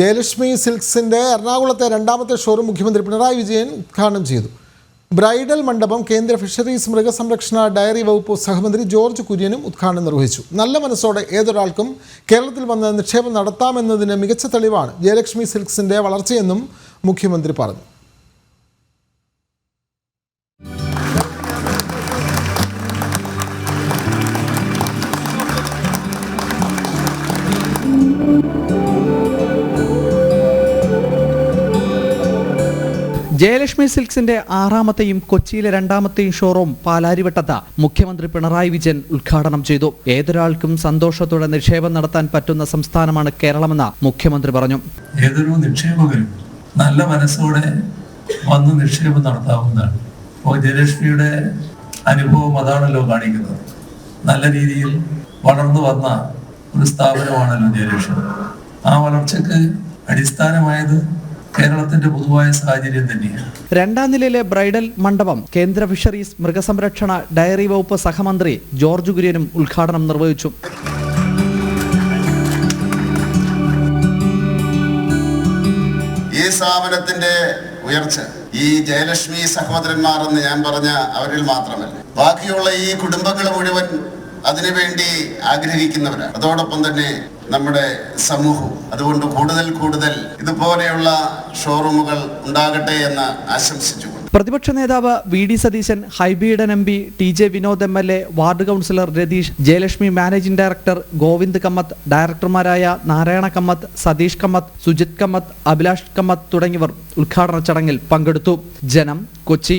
ജയലക്ഷ്മി സിൽക്സിന്റെ എറണാകുളത്തെ രണ്ടാമത്തെ ഷോറൂം മുഖ്യമന്ത്രി പിണറായി വിജയൻ ഉദ്ഘാടനം ചെയ്തു. ബ്രൈഡൽ മണ്ഡപം കേന്ദ്ര ഫിഷറീസ് മൃഗസംരക്ഷണ ഡയറി വകുപ്പ് സഹമന്ത്രി ജോർജ് കുര്യനും ഉദ്ഘാടനം നിർവഹിച്ചു. നല്ല മനസ്സോടെ ഏതൊരാൾക്കും കേരളത്തിൽ വന്ന് നിക്ഷേപം നടത്താമെന്നതിന് മികച്ച തെളിവാണ് ജയലക്ഷ്മി സിൽക്സിന്റെ വളർച്ചയെന്നും മുഖ്യമന്ത്രി പറഞ്ഞു. ജയലക്ഷ്മി സിൽക്സിന്റെ ആറാമത്തെയും കൊച്ചിയിലെ രണ്ടാമത്തെയും ഷോറൂം പാലാരിവട്ടത്ത് മുഖ്യമന്ത്രി പിണറായി വിജയൻ ഉദ്ഘാടനം ചെയ്തു. ഏതൊരാൾക്കും സന്തോഷത്തോടെ നിക്ഷേപം നടത്താൻ പറ്റുന്ന സംസ്ഥാനമാണ് കേരളമെന്ന് മുഖ്യമന്ത്രി പറഞ്ഞു. ഏതൊരു നിക്ഷേപകരും നല്ല മനസ്സോടെ വന്ന് നിക്ഷേപം നടത്താവുന്നതാണ്. അപ്പോൾ ജയലക്ഷ്മിയുടെ അനുഭവം അതാണല്ലോ കാണിക്കുന്നത്. നല്ല രീതിയിൽ വളർന്നു വന്ന ഒരു സ്ഥാപനമാണല്ലോ ജയലക്ഷ്മി. ആ വളർച്ചക്ക് അടിസ്ഥാനമായത് കേരളത്തിന്റെ പൊതുവായ സാഹചര്യം തന്നെയാണ്. രണ്ടാം നിലയിലെ ബ്രൈഡൽ മണ്ഡപം കേന്ദ്ര ഫിഷറീസ് മൃഗസംരക്ഷണ ഡയറി വകുപ്പ് സഹമന്ത്രി ജോർജ് കുര്യനും ഉദ്ഘാടനം നിർവഹിച്ചു. ഈ സ്ഥാപനത്തിന്റെ ഉയർച്ച ഈ ജയലക്ഷ്മി സഹോദരന്മാർ എന്ന് ഞാൻ പറഞ്ഞ അവരിൽ മാത്രമല്ല. ബാക്കിയുള്ള ഈ കുടുംബങ്ങൾ മുഴുവൻ അതിനുവേണ്ടി ആഗ്രഹിക്കുന്നവരാണ്. അതോടൊപ്പം തന്നെ നമ്മുടെ സമൂഹവും. അതുകൊണ്ട് കൂടുതൽ കൂടുതൽ ഇതുപോലെയുള്ള ഷോറൂമുകൾ ഉണ്ടാകട്ടെ എന്ന് ആശംസിച്ചുകൊണ്ട്. പ്രതിപക്ഷ നേതാവ് V D Satheesan Hibi Eden M P T J Vinod M L A ward councillor Ratheesh Jayalakshmi managing director Govind Kamath ഡയറക്ടർമാരായ Narayana Kamath Satheesh Kamath Sujith Kamath Abhilash Kamath തുടങ്ങിയവർ ഉദ്ഘാടന ചടങ്ങിൽ പങ്കെടുത്തു. ജനം കൊച്ചി.